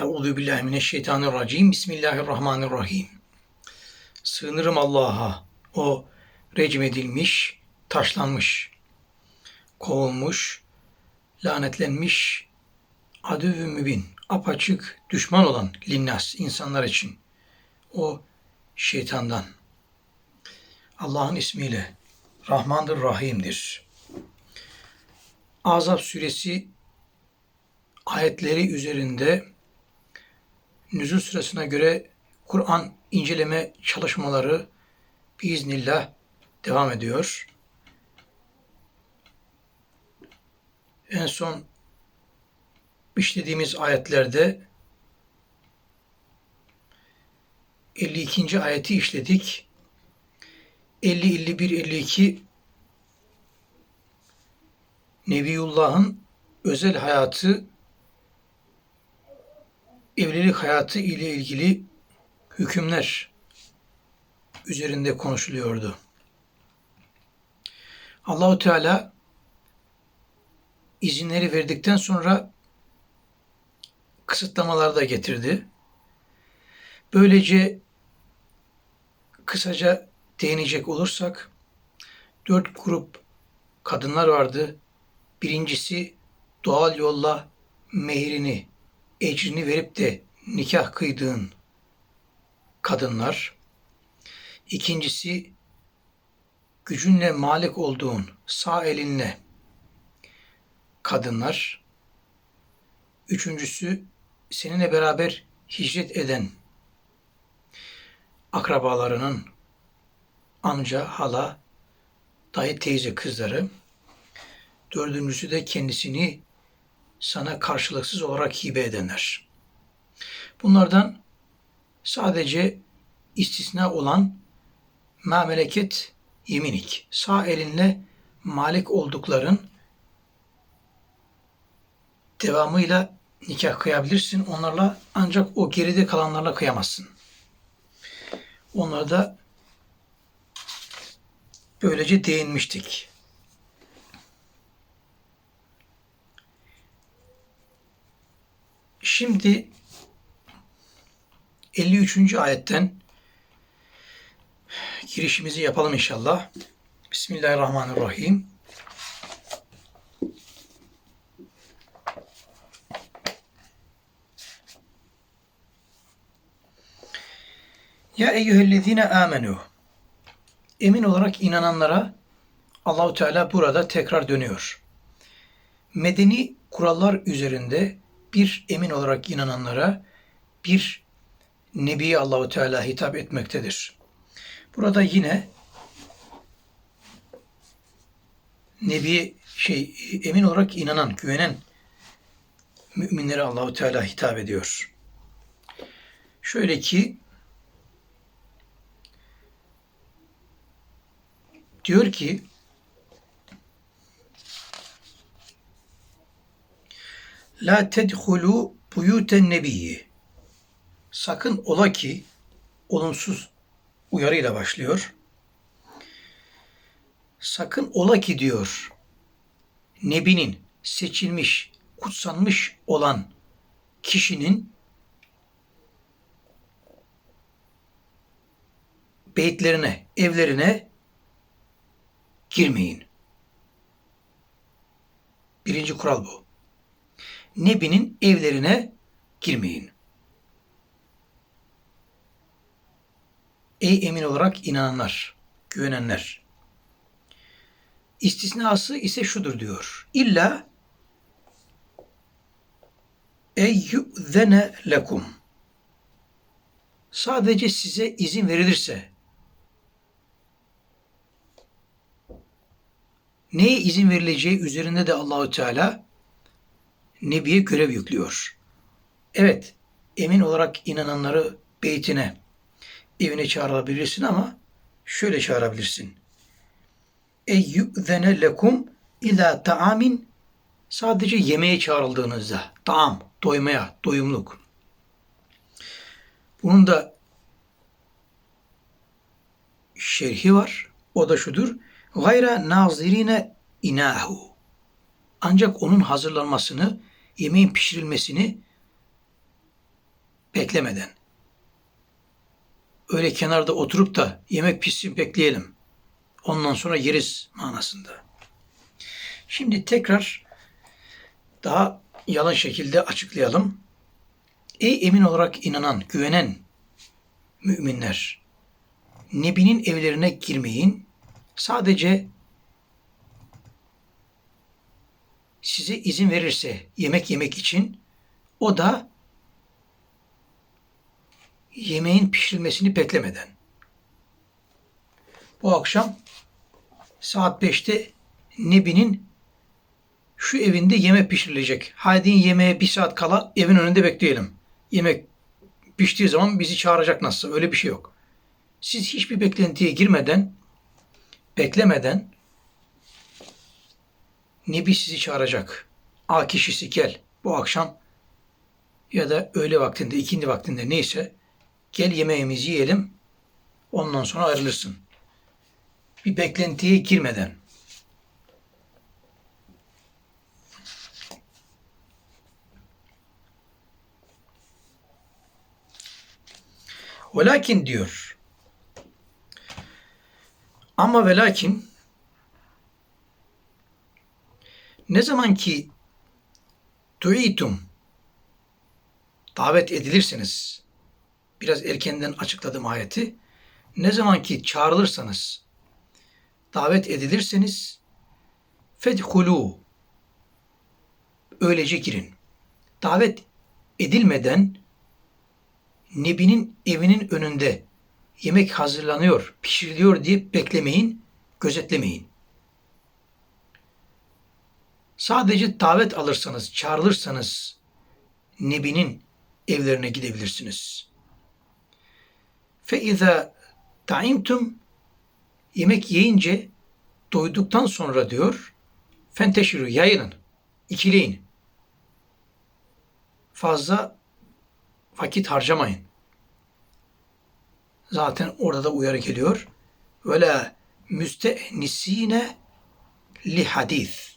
Euzu billahi mineşşeytanirracim. Bismillahirrahmanirrahim. Sığınırım Allah'a. O recm edilmiş, taşlanmış, kovulmuş, lanetlenmiş, adüvü mübin, apaçık düşman olan linnas, insanlar için. O şeytandan. Allah'ın ismiyle Rahmandır, Rahim'dir. Azap suresi ayetleri üzerinde nüzul sırasına göre Kur'an inceleme çalışmaları biiznillah devam ediyor. En son işlediğimiz ayetlerde 52. ayeti işledik. 50, 51, 52 Nebiyullah'ın özel hayatı evlilik hayatı ile ilgili hükümler üzerinde konuşuluyordu. Allahu Teala izinleri verdikten sonra kısıtlamalar da getirdi. Böylece kısaca değinecek olursak dört grup kadınlar vardı. Birincisi doğal yolla mehrini, ecrini verip de nikah kıydığın kadınlar. İkincisi gücünle malik olduğun sağ elinle kadınlar. Üçüncüsü seninle beraber hicret eden akrabalarının amca, hala, dayı, teyze kızları. Dördüncüsü de kendisini sana karşılıksız olarak hibe edenler. Bunlardan sadece istisna olan ma meleket yeminik, sağ elinle malik oldukların devamıyla nikah kıyabilirsin. Onlarla ancak o geride kalanlarla kıyamazsın. Onlara da böylece değinmiştik. Şimdi 53. ayetten girişimizi yapalım inşallah. Bismillahirrahmanirrahim. Ya eyyühellezine amenu. Emin olarak inananlara Allahu Teala burada tekrar dönüyor. Medeni kurallar üzerinde bir emin olarak inananlara bir Nebi Allahu Teala hitap etmektedir. Burada yine Nebi şey emin olarak inanan, güvenen müminlere Allahu Teala hitap ediyor. Şöyle ki diyor ki La tedhulu buyuten nebiyyi. Sakın ola ki olumsuz uyarıyla başlıyor. Sakın ola ki diyor Nebinin seçilmiş, kutsanmış olan kişinin beytlerine, evlerine girmeyin. Birinci kural bu. Nebi'nin evlerine girmeyin. Ey emin olarak inananlar, güvenenler. İstisnası ise şudur diyor. İlla eyyüzene lekum. Sadece size izin verilirse neye izin verileceği üzerinde de Allahü Teala Nebi'ye görev yüklüyor. Evet, emin olarak inananları beytine, evine çağırabilirsin ama şöyle çağırabilirsin. Eyyüzene lekum ila taamin sadece yemeğe çağrıldığınızda, taam, doymaya, doyumluk. Bunun da şerhi var. O da şudur. Gayra nazirine inahu. Ancak onun hazırlanmasını, yemeğin pişirilmesini beklemeden. Öyle kenarda oturup da yemek pişsin bekleyelim. Ondan sonra yeriz manasında. Şimdi tekrar daha yalan şekilde açıklayalım. Ey emin olarak inanan, güvenen müminler, Nebi'nin evlerine girmeyin. Sadece size izin verirse yemek yemek için o da yemeğin pişirilmesini beklemeden. Bu akşam saat 5'te Nebi'nin şu evinde yemek pişirilecek. Haydi yemeğe bir saat kala evin önünde bekleyelim. Yemek piştiği zaman bizi çağıracak nasılsa. Öyle bir şey yok. Siz hiçbir beklentiye girmeden, beklemeden Nebi sizi çağıracak. A kişisi gel bu akşam ya da öğle vaktinde, ikindi vaktinde neyse gel yemeğimizi yiyelim. Ondan sonra ayrılırsın. Bir beklentiye girmeden. Velakin diyor. Ama ve ne zaman ki duitum davet edilirseniz biraz erkenden açıkladım ayeti ne zaman ki çağrılırsanız davet edilirseniz fedhulu öylece girin. Davet edilmeden Nebi'nin evinin önünde yemek hazırlanıyor, pişiriliyor diye beklemeyin, gözetlemeyin. Sadece davet alırsanız, çağrılırsanız Nebi'nin evlerine gidebilirsiniz. Fe izâ taimtum yemek yiyince doyduktan sonra diyor fenteşiru yayılın, ikileyin. Fazla vakit harcamayın. Zaten orada da uyarı geliyor. Ve la müstenisine li hadis.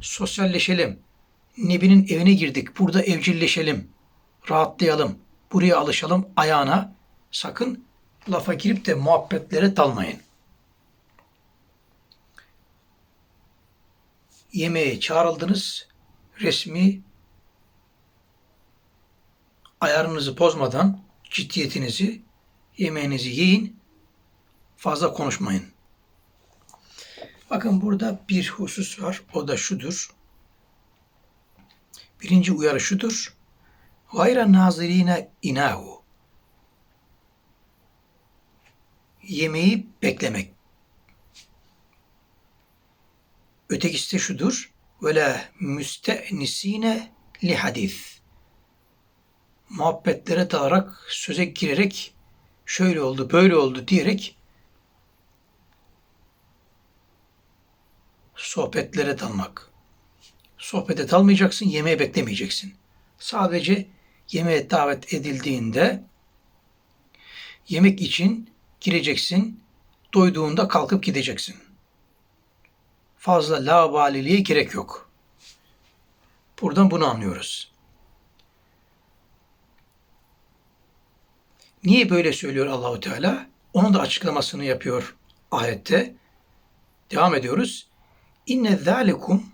Sosyalleşelim. Nebi'nin evine girdik. Burada evcilleşelim. Rahatlayalım. Buraya alışalım ayağına. Sakın lafa girip de muhabbetlere dalmayın. Yemeğe çağrıldınız. Resmi ayarınızı bozmadan ciddiyetinizi, yemeğinizi yiyin. Fazla konuşmayın. Bakın burada bir husus var. O da şudur. Birinci uyarı şudur. Gayra nazirine inahu. Yemeği beklemek. Ötekisi de şudur. Ve la müstenisine li hadis muhabbetlere dalarak, söze girerek şöyle oldu, böyle oldu diyerek sohbetlere dalmak. Sohbete dalmayacaksın, yemeğe beklemeyeceksin. Sadece yemeğe davet edildiğinde yemek için gireceksin, doyduğunda kalkıp gideceksin. Fazla lavaliliğe gerek yok. Buradan bunu anlıyoruz. Niye böyle söylüyor Allahu Teala? Onun da açıklamasını yapıyor ayette. Devam ediyoruz. İnne zalikum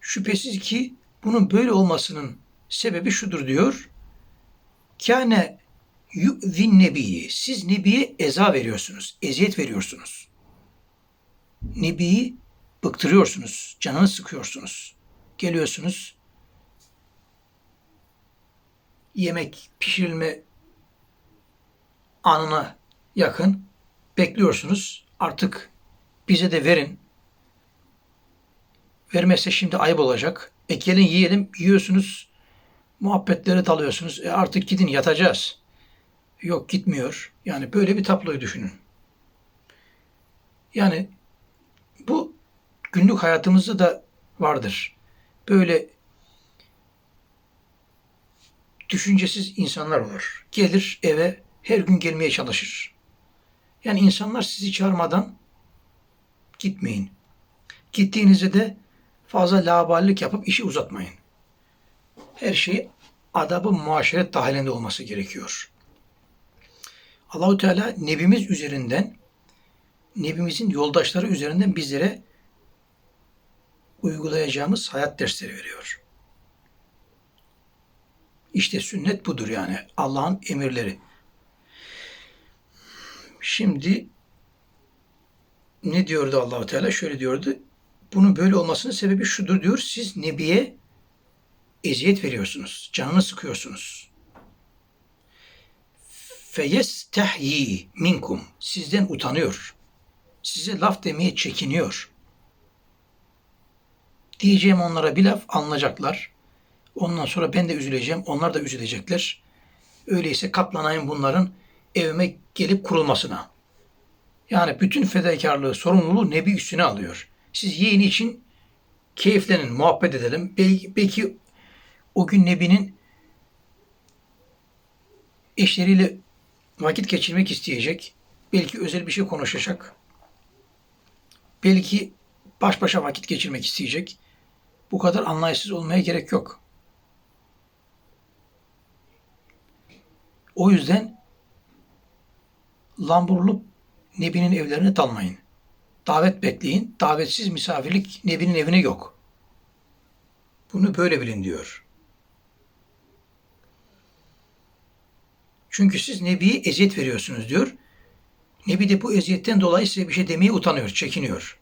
şüphesiz ki bunun böyle olmasının sebebi şudur diyor. Kâne yu'zin nebiyi. Siz nebiye eza veriyorsunuz. Eziyet veriyorsunuz. Nebiyi bıktırıyorsunuz. Canını sıkıyorsunuz. Geliyorsunuz. Yemek pişirilme anına yakın bekliyorsunuz. Artık bize de verin. Vermezse şimdi ayıp olacak. E gelin yiyelim. Yiyorsunuz. Muhabbetlere dalıyorsunuz. E artık gidin yatacağız. Yok gitmiyor. Yani böyle bir tabloyu düşünün. Yani bu günlük hayatımızda da vardır. Böyle düşüncesiz insanlar olur. Gelir eve her gün gelmeye çalışır. Yani insanlar sizi çağırmadan gitmeyin. Gittiğinizde de fazla laballik yapıp işi uzatmayın. Her şeyi adabı muaşeret dahilinde olması gerekiyor. Allahu Teala nebimiz üzerinden nebimizin yoldaşları üzerinden bizlere uygulayacağımız hayat dersleri veriyor. İşte sünnet budur yani. Allah'ın emirleri. Şimdi ne diyordu Allahu Teala? Şöyle diyordu. Bunun böyle olmasının sebebi şudur diyor. Siz Nebi'ye eziyet veriyorsunuz. Canını sıkıyorsunuz. Feyestehyi minkum. Sizden utanıyor. Size laf demeye çekiniyor. Diyeceğim onlara bir laf anlayacaklar. Ondan sonra ben de üzüleceğim. Onlar da üzülecekler. Öyleyse katlanayım bunların evime gelip kurulmasına. Yani bütün fedakarlığı, sorumluluğu Nebi üstüne alıyor. Siz yeğeni için keyiflenin, muhabbet edelim. Belki, o gün Nebi'nin eşleriyle vakit geçirmek isteyecek. Belki özel bir şey konuşacak. Belki baş başa vakit geçirmek isteyecek. Bu kadar anlayışsız olmaya gerek yok. O yüzden lamburlup Nebi'nin evlerine dalmayın. Davet bekleyin. Davetsiz misafirlik Nebi'nin evine yok. Bunu böyle bilin diyor. Çünkü siz Nebi'ye eziyet veriyorsunuz diyor. Nebi de bu eziyetten dolayı size bir şey demeye utanıyor, çekiniyor.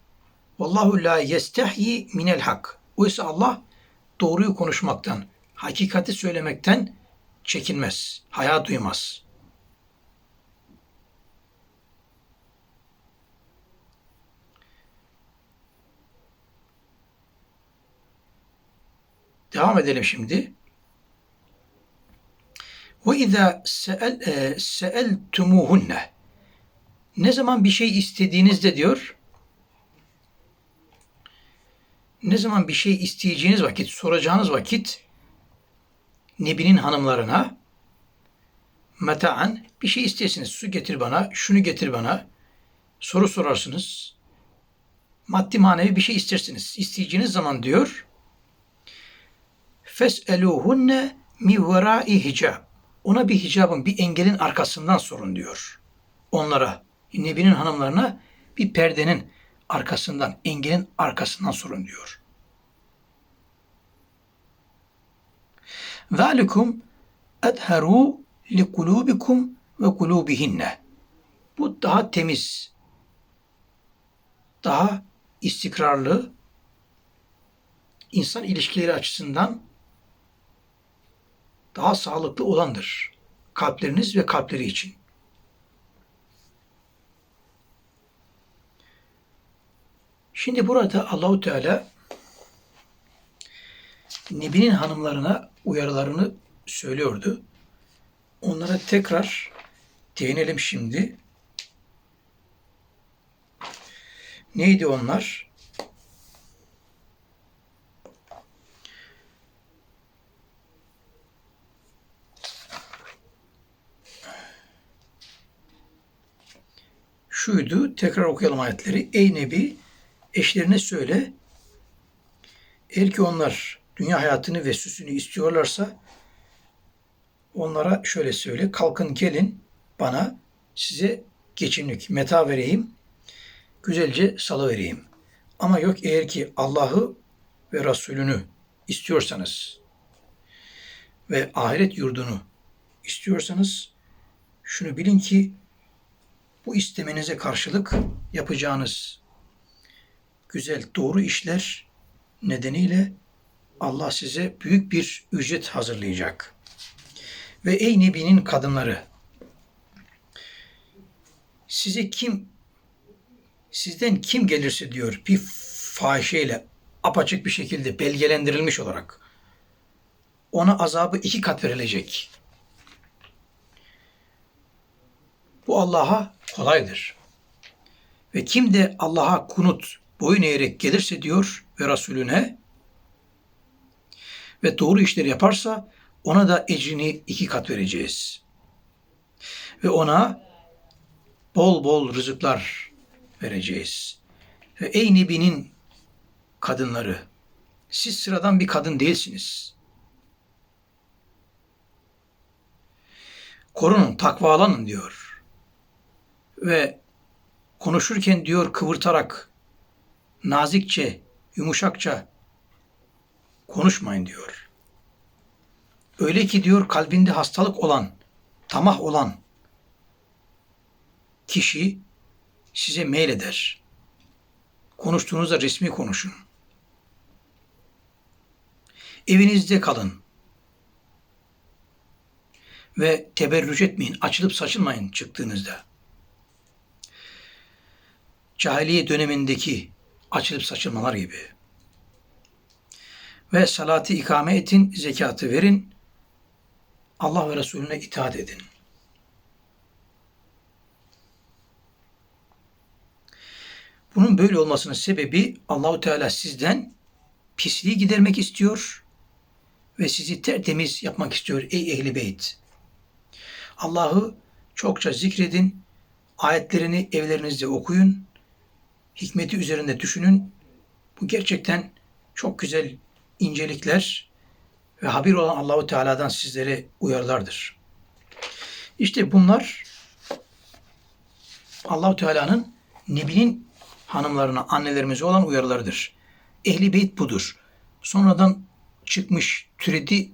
Vallahu la yestehyi minel hak. Oysa Allah doğruyu konuşmaktan, hakikati söylemekten çekinmez, haya duymaz. Devam edelim şimdi. Ve izâ seeltumuhunne ne zaman bir şey istediğinizde diyor ne zaman bir şey isteyeceğiniz vakit, soracağınız vakit Nebi'nin hanımlarına metaan bir şey istesiniz. Su getir bana, şunu getir bana. Soru sorarsınız. Maddi manevi bir şey istersiniz. İsteyeceğiniz zaman diyor Fes'eluhunne mi verai hicab. Ona bir hicabın, bir engelin arkasından sorun diyor. Onlara, Nebi'nin hanımlarına bir perdenin arkasından, engelin arkasından sorun diyor. Zalikum edheru li kulubikum ve kulubihinne. Bu daha temiz, daha istikrarlı, insan ilişkileri açısından daha sağlıklı olandır. Kalpleriniz ve kalpleri için. Şimdi burada Allahu Teala Nebi'nin hanımlarına uyarılarını söylüyordu. Onlara tekrar değinelim şimdi. Neydi onlar? Şuydu. Tekrar okuyalım ayetleri. Ey Nebi eşlerine söyle. Eğer ki onlar dünya hayatını ve süsünü istiyorlarsa onlara şöyle söyle. Kalkın gelin bana size geçimlik, meta vereyim. Güzelce salı vereyim. Ama yok eğer ki Allah'ı ve Resulünü istiyorsanız ve ahiret yurdunu istiyorsanız şunu bilin ki bu istemenize karşılık yapacağınız güzel doğru işler nedeniyle Allah size büyük bir ücret hazırlayacak. Ve ey Nebi'nin kadınları size kim sizden kim gelirse diyor bir fahişeyle apaçık bir şekilde belgelendirilmiş olarak ona azabı iki kat verilecek. Bu Allah'a kolaydır. Ve kim de Allah'a kunut boyun eğerek gelirse diyor ve Resulüne ve doğru işleri yaparsa ona da ecrini iki kat vereceğiz. Ve ona bol bol rızıklar vereceğiz. Ve ey Nebi'nin kadınları, siz sıradan bir kadın değilsiniz. korunun, takvalanın diyor. Ve konuşurken diyor kıvırtarak, nazikçe, yumuşakça konuşmayın diyor. Öyle ki diyor kalbinde hastalık olan, tamah olan kişi size meyleder. Konuştuğunuzda resmi konuşun. Evinizde kalın. Ve teberrüc etmeyin, açılıp saçılmayın çıktığınızda. Cahiliye dönemindeki açılıp saçılmalar gibi. Ve salatı ikame etin, zekatı verin, Allah ve Resulüne itaat edin. Bunun böyle olmasının sebebi Allahu Teala sizden pisliği gidermek istiyor ve sizi tertemiz yapmak istiyor ey ehli beyt. Allah'ı çokça zikredin, ayetlerini evlerinizde okuyun, hikmeti üzerinde düşünün. Bu gerçekten çok güzel incelikler ve habir olan Allahu Teala'dan sizlere uyarılardır. İşte bunlar Allahu Teala'nın Nebi'nin hanımlarına, annelerimize olan uyarılarıdır. Ehli beyt budur. Sonradan çıkmış, türedi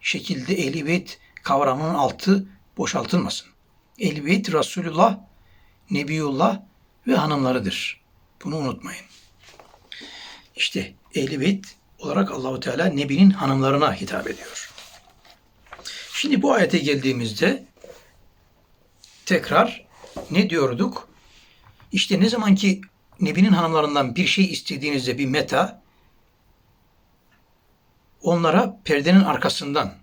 şekilde ehli beyt kavramının altı boşaltılmasın. Ehli beyt Resulullah, Nebiyullah ve hanımlarıdır. Bunu unutmayın. İşte ehli beyt olarak Allahu Teala Nebi'nin hanımlarına hitap ediyor. Şimdi bu ayete geldiğimizde tekrar ne diyorduk? İşte ne zaman ki Nebi'nin hanımlarından bir şey istediğinizde bir meta onlara perdenin arkasından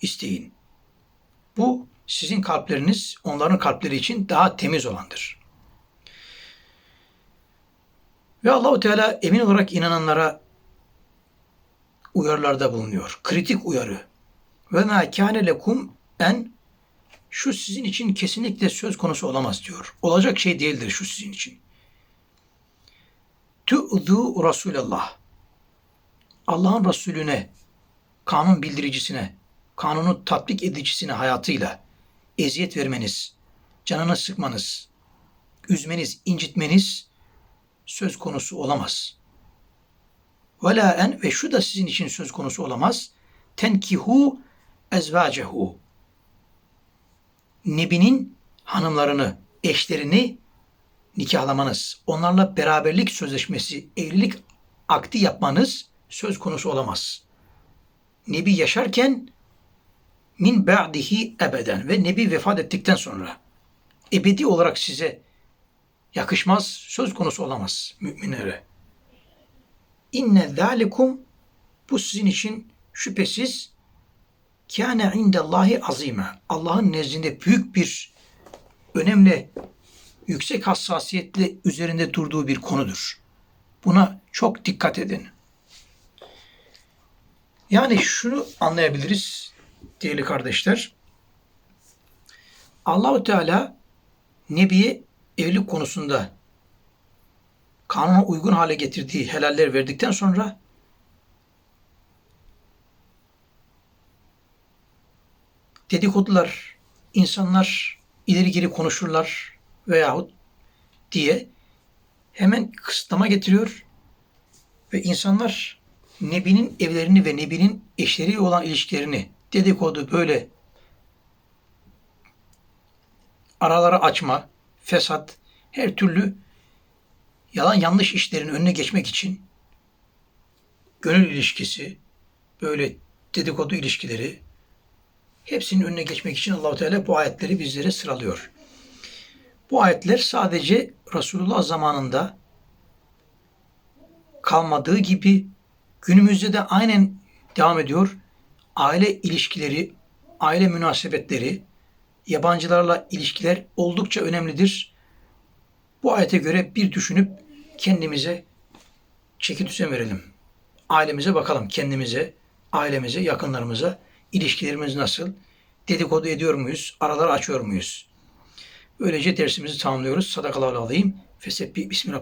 isteyin. Bu sizin kalpleriniz onların kalpleri için daha temiz olandır. Ve Allahu Teala emin olarak inananlara uyarılarda bulunuyor. Kritik uyarı. Ve ma kâne lekum en şu sizin için kesinlikle söz konusu olamaz diyor. Olacak şey değildir şu sizin için. Tu'zu Resulallah. Allah'ın Resulüne, kanun bildiricisine, kanunu tatbik edicisine hayatıyla eziyet vermeniz, canını sıkmanız, üzmeniz, incitmeniz söz konusu olamaz. Ve la en ve şu da sizin için söz konusu olamaz. Tenkihu ezvacehu. Nebi'nin hanımlarını, eşlerini nikahlamanız, onlarla beraberlik sözleşmesi, evlilik akdi yapmanız söz konusu olamaz. Nebi yaşarken min ba'dihi ebeden ve Nebi vefat ettikten sonra ebedi olarak size yakışmaz, söz konusu olamaz müminlere. İnne zalikum bu sizin için şüphesiz kâne indallahi azime. Allah'ın nezdinde büyük bir önemli yüksek hassasiyetle üzerinde durduğu bir konudur. Buna çok dikkat edin. Yani şunu anlayabiliriz değerli kardeşler. Allahu Teala Nebi'ye evlilik konusunda kanuna uygun hale getirdiği helaller verdikten sonra dedikodular, insanlar ileri geri konuşurlar veyahut diye hemen kısıtlama getiriyor ve insanlar Nebi'nin evlerini ve Nebi'nin eşleriyle olan ilişkilerini dedikodu böyle araları açma, fesat, her türlü yalan yanlış işlerin önüne geçmek için gönül ilişkisi, böyle dedikodu ilişkileri hepsinin önüne geçmek için Allahu Teala bu ayetleri bizlere sıralıyor. Bu ayetler sadece Resulullah zamanında kalmadığı gibi günümüzde de aynen devam ediyor. Aile ilişkileri, aile münasebetleri, yabancılarla ilişkiler oldukça önemlidir. Bu ayete göre bir düşünüp kendimize çeki düzen verelim. Ailemize bakalım kendimize, ailemize, yakınlarımıza ilişkilerimiz nasıl? Dedikodu ediyor muyuz? Aralar açıyor muyuz? Böylece dersimizi tamamlıyoruz. Sadakallahu alayım. Fesebbi bismi.